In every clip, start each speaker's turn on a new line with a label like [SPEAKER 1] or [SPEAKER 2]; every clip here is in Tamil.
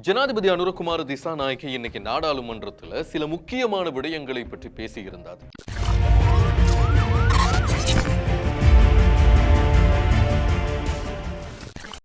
[SPEAKER 1] ஜனாதிபதி அனுரகுமார் திசாநாயகி இன்னைக்கு நாடாளுமன்றத்துல சில முக்கியமான விடயங்களை பற்றி பேசியிருந்தார்.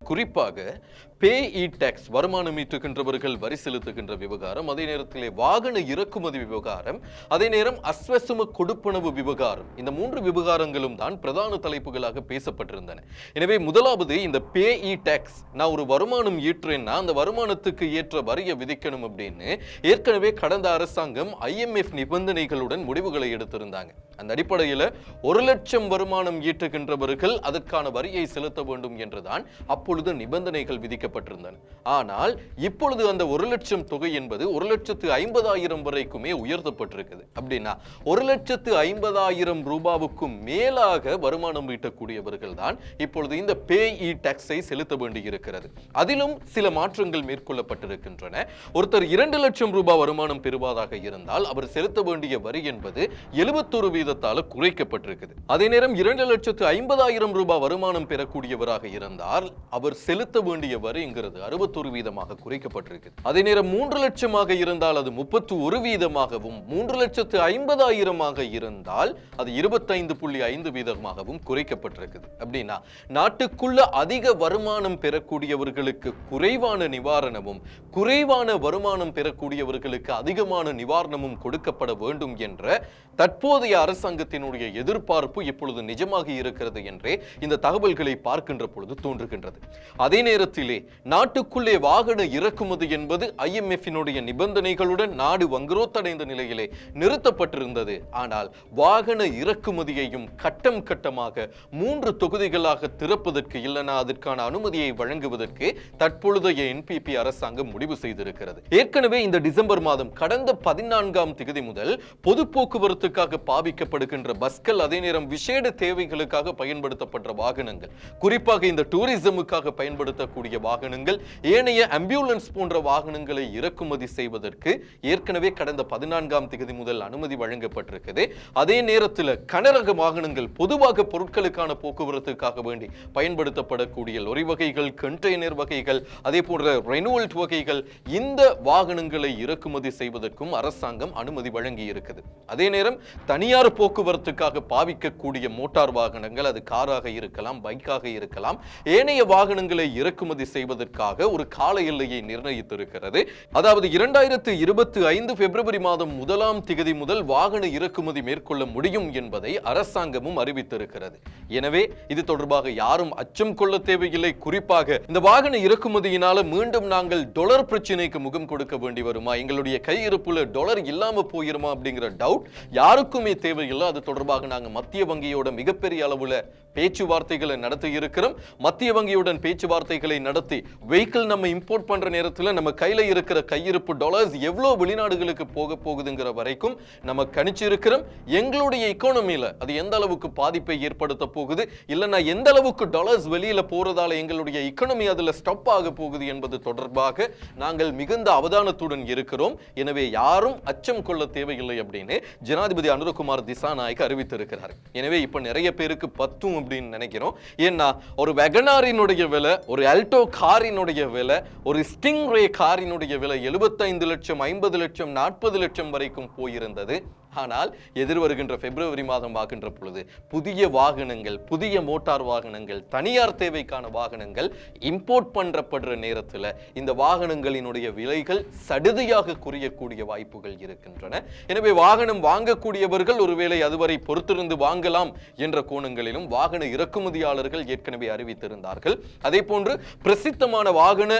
[SPEAKER 1] குறிப்பாக பே இ டேக்ஸ் வருமானம் ஈட்டுகின்றவர்கள் வரி செலுத்துகின்ற விவகாரம் அதே நேரத்திலே வாகன இறக்குமதி விவகாரம் அதே நேரம் அஸ்வசும கொடுப்பனவு விவகாரம். இந்த மூன்று விவகாரங்களும் தான் பிரதான தலைப்புகளாக பேசப்பட்டிருந்தன. எனவே முதலாவது இந்த பே இ டேக்ஸ் நான் ஒரு வருமானம் ஈட்டுறேன்னா அந்த வருமானத்துக்கு ஏற்ற வரியை விதிக்கணும் அப்படின்னு ஏற்கனவே கடந்த அரசாங்கம் ஐஎம்எஃப் நிபந்தனைகளுடன் முடிவுகளை எடுத்திருந்தாங்க. அந்த அடிப்படையில் ஒரு லட்சம் வருமானம் ஈட்டுகின்றவர்கள் அதற்கான வரியை செலுத்த வேண்டும் என்றுதான் அப்பொழுது நிபந்தனைகள் விதிக்கப்பட்டிருந்தன ஆனால் இப்பொழுது அந்த ஒரு லட்சம் தொகை என்பது ஒரு லட்சத்து ஐம்பதாயிரம் வரைக்குமே உயர்த்தப்பட்டிருக்குது. அப்படின்னா ஒரு லட்சத்து ஐம்பதாயிரம் ரூபாவுக்கும் மேலாக வருமானம் ஈட்டக்கூடியவர்கள் தான் இப்பொழுது இந்த பே இ டாக்ஸை செலுத்த வேண்டியிருக்கிறது. அதிலும் சில மாற்றங்கள் மேற்கொள்ளப்பட்டிருக்கின்றன. ஒருத்தர் இரண்டு லட்சம் ரூபாய் வருமானம் பெறுவதாக இருந்தால் அவர் செலுத்த வேண்டிய வரி என்பது எழுபத்தொரு வீதத்தால் குறைக்கப்பட்டிருக்குது. அதே நேரம் இரண்டு லட்சத்து ஐம்பதாயிரம் ரூபாய் வருமானம் பெறக்கூடியவராக இருந்தால் அவர் செலுத்த வேண்டிய வரி வரிங்கிறது அறுபத்தொரு வீதமாக குறைக்கப்பட்டிருக்குது. அதே நேரம் மூன்று லட்சமாக இருந்தால் அது முப்பத்தி ஒரு வீதமாகவும் மூன்று லட்சத்து ஐம்பதாயிரமாக இருந்தால் அது இருபத்தைந்து புள்ளி ஐந்து வீதமாகவும் குறைக்கப்பட்டிருக்குது. அப்படின்னா நாட்டுக்குள்ள அதிக வருமானம் பெறக்கூடியவர்களுக்கு குறைவான நிவாரணமும் குறைவான வருமானம் பெறக்கூடியவர்களுக்கு அதிகமான நிவாரணமும் கொடுக்கப்பட வேண்டும் என்ற தற்போதைய அரசாங்கத்தினுடைய எதிர்பார்ப்பு இப்பொழுது நிஜமாக இருக்கிறது என்றே இந்த தகவல்களை பார்க்கின்ற பொழுது தோன்றுகின்றது. அதே நேரத்திலே நாட்டுக்குள்ளே வாகன இறக்குமதி என்பது ஐஎம்எஃபினுடைய நிபந்தனைகளுடன் நாடு வங்குரோத்தடைந்த நிலையிலே நிறுத்தப்பட்டிருந்தது. ஆனால் வாகன இறக்குமதியையும் கட்டம் கட்டமாக மூன்று தொகுதிகளாக திறப்பதற்கு இல்லைனா அதற்கான அனுமதியை வழங்குவதற்கு தற்பொழுதைய என்பிபி அரசாங்கம் முடிவு செய்திருக்கிறது. ஏற்கனவே இந்த டிசம்பர் மாதம் கடந்த பதினான்காம் திகதி முதல் பொது போக்குவரத்துக்காக பாவிக்கப்படுகின்ற பஸ்கள் அதே நேரம் விசேட தேவைகளுக்காக பயன்படுத்தப்பட்ட வாகனங்கள். குறிப்பாக இந்த டூரிசமுக்காக பயன்படுத்தக்கூடிய வாகனங்கள் ஏனைய அம்பியூலன்ஸ் போன்ற வாகனங்களை இறக்குமதி செய்வதற்கு ஏற்கனவே கடந்த பதினான்காம் தேதி முதல் அனுமதி வழங்கப்பட்டிருக்குது. அதே நேரத்தில் கனரக வாகனங்கள் பொதுவாக பொருட்களுக்கான போக்குவரத்துக்காக வேண்டி பயன்படுத்தப்படக்கூடிய லொரி வகைகள் கண்டெய்னர் வகைகள் அதே போன்ற ரெனுவல்ட் வகைகள் இந்த வாகனங்களை இறக்குமதி செய்வதற்கும் அரசாங்கம் அனுமதி வழங்கி இருக்குது அதே நேரம் தனியார் போக்குவரத்துக்காக பாவிக்கக்கூடிய மோட்டார் வாகனங்கள் அது காராக இருக்கலாம் பைக்காக இருக்கலாம் ஏனைய வாகனங்களை இறக்குமதி செய்ய செய்வதற்காக ஒரு கால எல்லையை நிர்ணயித்திருக்கிறது. அதாவது இரண்டாயிரத்து இருபத்தி ஐந்து பிப்ரவரி மாதம் முதலாம் திகதி முதல் வாகன இறக்குமதி மேற்கொள்ள முடியும் என்பதை அரசாங்கமும் அறிவித்திருக்கிறது. எனவே இது தொடர்பாக யாரும் அச்சம் கொள்ள தேவையில்லை. குறிப்பாக இந்த வாகன இறக்குமதியினால மீண்டும் நாங்கள் டொலர் பிரச்சனைக்கு முகம் கொடுக்க வேண்டி வருமா? எங்களுடைய கையிருப்புல டொலர் இல்லாம போயிருமா அப்படிங்கிற டவுட் யாருக்குமே தேவையில்லை. அது தொடர்பாக நாங்க மத்திய வங்கியோட மிகப்பெரிய அளவுல பேச்சுவார்த்தைகளை நடத்தி இருக்கிறோம். மத்திய வங்கியுடன் பேச்சுவார்த்தைகளை நடத்தி வெஹிக்கிள் நம்ம இம்போர்ட் பண்ணுற நேரத்தில் நம்ம கையில் இருக்கிற கையிருப்பு டாலர்ஸ் எவ்வளோ வெளிநாடுகளுக்கு போக போகுதுங்கிற வரைக்கும் நம்ம கணிச்சிருக்கிறோம். எங்களுடைய இக்கானமியில் அது எந்த அளவுக்கு பாதிப்பை ஏற்படுத்த போகுது? இல்லைன்னா எந்த அளவுக்கு டாலர்ஸ் வெளியில் போகிறதால எங்களுடைய இக்கானமி அதில் ஸ்டப் ஆக போகுது என்பது தொடர்பாக நாங்கள் மிகுந்த அவதானத்துடன் இருக்கிறோம். எனவே யாரும் அச்சம் கொள்ள தேவையில்லை அப்படின்னு ஜனாதிபதி அனுரகுமார் திசாநாயக் அறிவித்திருக்கிறார். எனவே இப்போ நிறைய பேருக்கு பத்தும் அப்படின்னு நினைக்கிறோம். ஏன்னா ஒரு வெகனாரினுடைய விலை ஒரு அல்டோ கார் காரினுடைய விலை ஒரு ஸ்டிங் ரே காரினுடைய விலை எழுபத்தைந்து லட்சம் ஐம்பது லட்சம் நாற்பது லட்சம் வரைக்கும் போயிருந்தது. ஆனால் எதிர்வருகின்ற பிப்ரவரி மாதம் ஆகின்ற பொழுது புதிய வாகனங்கள் புதிய மோட்டார் வாகனங்கள் தனியார் தேவைக்கான வாகனங்கள் இம்போர்ட் பண்ணப்படுற நேரத்தில் இந்த வாகனங்களினுடைய விலைகள் சடுதியாக குறையக்கூடிய வாய்ப்புகள் இருக்கின்றன. எனவே வாகனம் வாங்கக்கூடியவர்கள் ஒருவேளை அதுவரை பொறுத்திருந்து வாங்கலாம் என்ற கோணங்களிலும் வாகன இறக்குமதியாளர்கள் ஏற்கனவே அறிவித்திருந்தார்கள். அதே போன்று பிரசித்தமான வாகன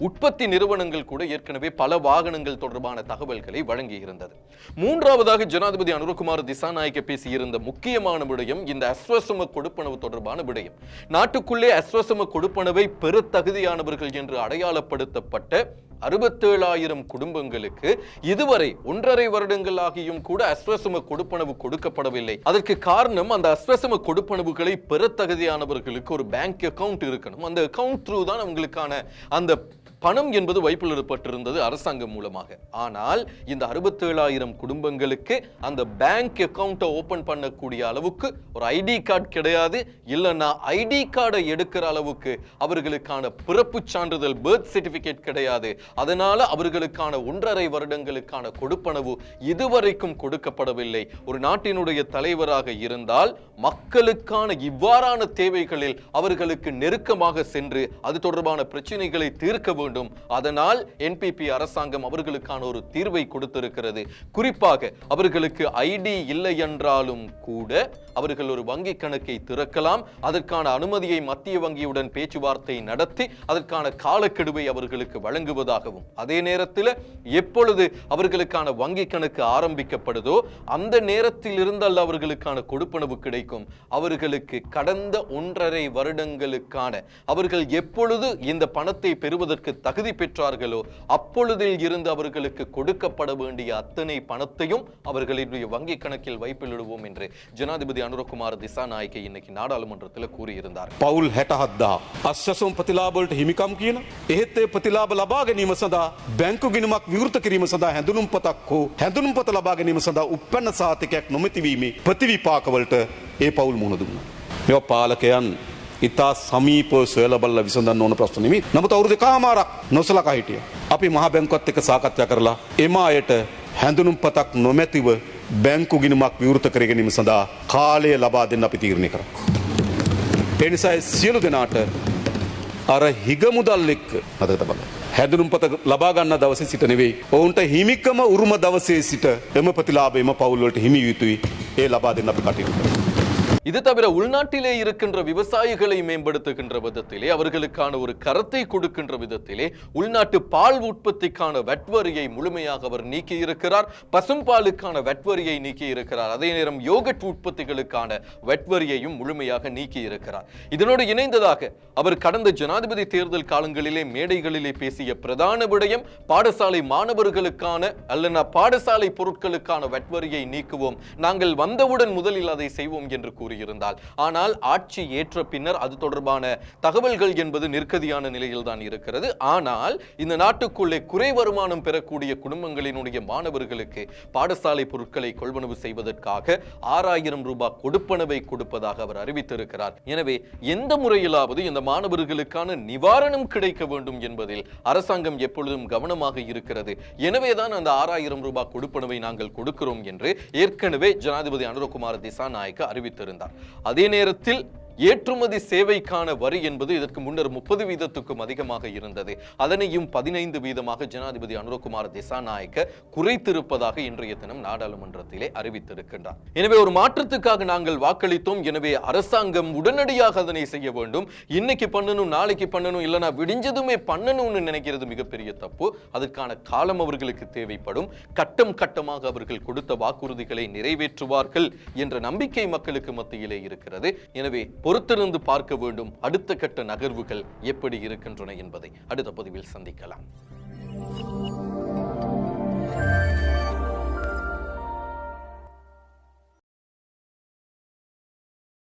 [SPEAKER 1] உற்பத்தி நிறுவனங்கள் கூட ஏற்கனவே பல வாகனங்கள் தொடர்பான தகவல்களை வழங்கி இருந்தது மூன்றாவதாக ஜனாதிபதி அனுரகுமார் திசாநாயக்க பேசியிருந்த முக்கியமான விடயம் இந்த அஸ்வசம கொடுப்பனவு தொடர்பான விடயம். நாட்டுக்குள்ளே அஸ்வசம கொடுப்பனவை பெருத்தகுதியானவர்கள் தகுதியானவர்கள் என்று அடையாளப்படுத்தப்பட்ட அறுபத்தேழாயிரம் குடும்பங்களுக்கு இதுவரை ஒன்றரை வருடங்கள் ஆகியும் கூட அஸ்வசம கொடுப்பனவு கொடுக்கப்படவில்லை. அதற்கு காரணம் அந்த அஸ்வசம கொடுப்பனவுகளை பெற தகுதியானவர்களுக்கு ஒரு பேங்க் அக்கவுண்ட் இருக்கணும். அந்த அக்கவுண்ட் த்ரூ தான் அவங்களுக்கான அந்த பணம் என்பது வைப்பிலிடப்பட்டிருந்தது அரசாங்கம் மூலமாக. ஆனால் இந்த அறுபத்தேழாயிரம் குடும்பங்களுக்கு அந்த பேங்க் அக்கௌண்ட்டை ஓபன் பண்ணக்கூடிய அளவுக்கு ஒரு ஐடி கார்டு கிடையாது. இல்லைன்னா ஐடி கார்டை எடுக்கிற அளவுக்கு அவர்களுக்கான பிறப்பு சான்றிதழ் பர்த் சர்டிபிகேட் கிடையாது. அதனால அவர்களுக்கான ஒன்றரை வருடங்களுக்கான கொடுப்பனவு இதுவரைக்கும் கொடுக்கப்படவில்லை. ஒரு நாட்டினுடைய தலைவராக இருந்தால் மக்களுக்கான இவ்வாறான தேவைகளில் அவர்களுக்கு நெருக்கமாக சென்று அது தொடர்பான பிரச்சனைகளை தீர்க்க வேண்டும். அதனால் என்பிபி அரசாங்கம் அவர்களுக்கான ஒரு தீர்வை கொடுத்திருக்கிறது. குறிப்பாக அவர்களுக்கு ஐடி இல்லை என்றாலும் கூட அவர்கள் ஒரு வங்கி கணக்கை திறக்கலாம். அதற்கான அனுமதியை மத்திய வங்கியுடன் பேச்சுவார்த்தை நடத்தி அதற்கான காலக்கெடுவை அவர்களுக்கு வழங்குவதாகவும் அதே நேரத்தில் எப்பொழுது அவர்களுக்கான வங்கி கணக்கு ஆரம்பிக்கப்படுதோ அந்த நேரத்தில் இருந்தால் அவர்களுக்கான கொடுப்பனவு கிடைக்கும். அவர்களுக்கு கடந்த ஒன்றரை வருடங்களுக்கான அவர்கள் எப்பொழுது இந்த பணத்தை பெறுவதற்கு தகுதி பெற்றார்களோ அப்பொழுதில் இருந்து அவர்களுக்கு கொடுக்கப்பட வேண்டிய அத்தனை பணத்தையும் அவர்களுடைய வங்கி கணக்கில் வைப்பிலிடுவோம் என்று ஜனாதிபதி அனுரகுமார் திசாநாயக்கை இன்னைக்கு நாடாளுமன்றத்தில் கூறியிருந்தார்
[SPEAKER 2] පවුල් හැටහත්දා. අශ්වසුම් ප්‍රතිලාබලට හිමිකම් කියන. එහෙත් ඒ ප්‍රතිලාබ ලබා ගැනීම සඳහා බැංකු ගිනමක් විවෘත කිරීම සඳහා හැඳුනුම් පතක් හෝ හැඳුනුම් පත ලබා ගැනීම සඳහා උපන්න සාතිකයක් නොමැතිවීමේ ප්‍රතිවිපාකවලට ඒ පවුල් මුහුණ දුන්න. මෙ පාලකයන් ඉතා සමීප සොයලබල්ල විසඳන්න ඕන ප්‍රශ්නමි නමුත් අවුරුදු කාමාරක් නොසලකා හිටිය. අපි මහ බැංකොත් එක සාකච්ඡා කරලා එම අයට හැඳුනුම් පතක් නොමැතිව බැංකු ගිනමක් විවෘත කරගෙනීම සඳහා කාලය ලබා දෙන්න අපි තීරණය කර. එනිසායි සියලු දෙනාට අර හිගමුදල් එක්ක අදත බල. හැදනුම් පත ලබාගන්න දවස සිට නෙවෙයි. ඔවුන්ට හිමිකම උරුම දවසේ සිට එම ප්‍රතිලාබ එම පවුල්වලට හිමි යුතුයි ඒ ලබා දෙන්න අපි කටයුතු.
[SPEAKER 1] இது தவிர உள்நாட்டிலே இருக்கின்ற விவசாயிகளை மேம்படுத்துகின்ற விதத்திலே அவர்களுக்கான ஒரு கரத்தை கொடுக்கின்ற விதத்திலே உள்நாட்டு பால் உற்பத்திக்கான வெட்வரியை முழுமையாக அவர் நீக்கி இருக்கிறார் பசும்பாலுக்கான வெட்வரியை நீக்கி இருக்கிறார் அதே நேரம் யோகட் உற்பத்திகளுக்கான வெட்வரியையும் முழுமையாக நீக்கி இருக்கிறார் இதனோடு இணைந்ததாக அவர் கடந்த ஜனாதிபதி தேர்தல் காலங்களிலே மேடைகளிலே பேசிய பிரதான விடயம் பாடசாலை மாணவர்களுக்கான அல்லனா பாடசாலை பொருட்களுக்கான வெட்வரியை நீக்குவோம் நாங்கள் வந்தவுடன் முதலில் அதை செய்வோம் என்று கூறி கூறியிருந்தால் ஆனால் ஆட்சி ஏற்ற பின்னர் அது தொடர்பான தகவல்கள் என்பது நெருக்கடியான நிலையில் தான் இருக்கிறது. ஆனால் இந்த நாட்டுக்குள்ளே குறை வருமானம் பெறக்கூடிய குடும்பங்களினுடைய மாணவர்களுக்கு பாடசாலை பொருட்களை கொள்வனவு செய்வதற்காக ஆறாயிரம் ரூபாய் கொடுப்பனவை கொடுப்பதாக அவர் அறிவித்திருக்கிறார். எனவே எந்த முறையிலாவது இந்த மாணவர்களுக்கான நிவாரணம் கிடைக்க வேண்டும் என்பதில் அரசாங்கம் எப்பொழுதும் கவனமாக இருக்கிறது. எனவேதான் அந்த ஆறாயிரம் ரூபாய் கொடுப்பனவை நாங்கள் கொடுக்கிறோம் என்று ஏற்கனவே ஜனாதிபதி அனுரகுமார் திசாநாயக்க அறிவித்திருந்தார். அதே நேரத்தில் ஏற்றுமதி சேவைக்கான வரி என்பது இதற்கு முன்னர் முப்பது வீதத்துக்கும் அதிகமாக இருந்தது. அதனையும் பதினைந்து வீதமாக ஜனாதிபதி அனுரகுமார் திசாநாயக்க குறைத்திருப்பதாக இன்றைய தினம் நாடாளுமன்றத்திலே அறிவித்திருக்கின்றார். எனவே ஒரு மாற்றத்துக்காக நாங்கள் வாக்களித்தோம். எனவே அரசாங்கம் உடனடியாக அதனை செய்ய வேண்டும். இன்னைக்கு பண்ணணும் நாளைக்கு பண்ணணும் இல்லைனா விடிஞ்சதுமே பண்ணணும்னு நினைக்கிறது மிகப்பெரிய தப்பு. அதற்கான காலம் அவர்களுக்கு தேவைப்படும். கட்டம் கட்டமாக அவர்கள் கொடுத்த வாக்குறுதிகளை நிறைவேற்றுவார்கள் என்ற நம்பிக்கை மக்களுக்கு மத்தியிலே இருக்கிறது. எனவே பொறுத்திருந்து பார்க்க வேண்டும். அடுத்த கட்ட நகர்வுகள் எப்படி இருக்கின்றன என்பதை அடுத்த பதிவில் சந்திக்கலாம்.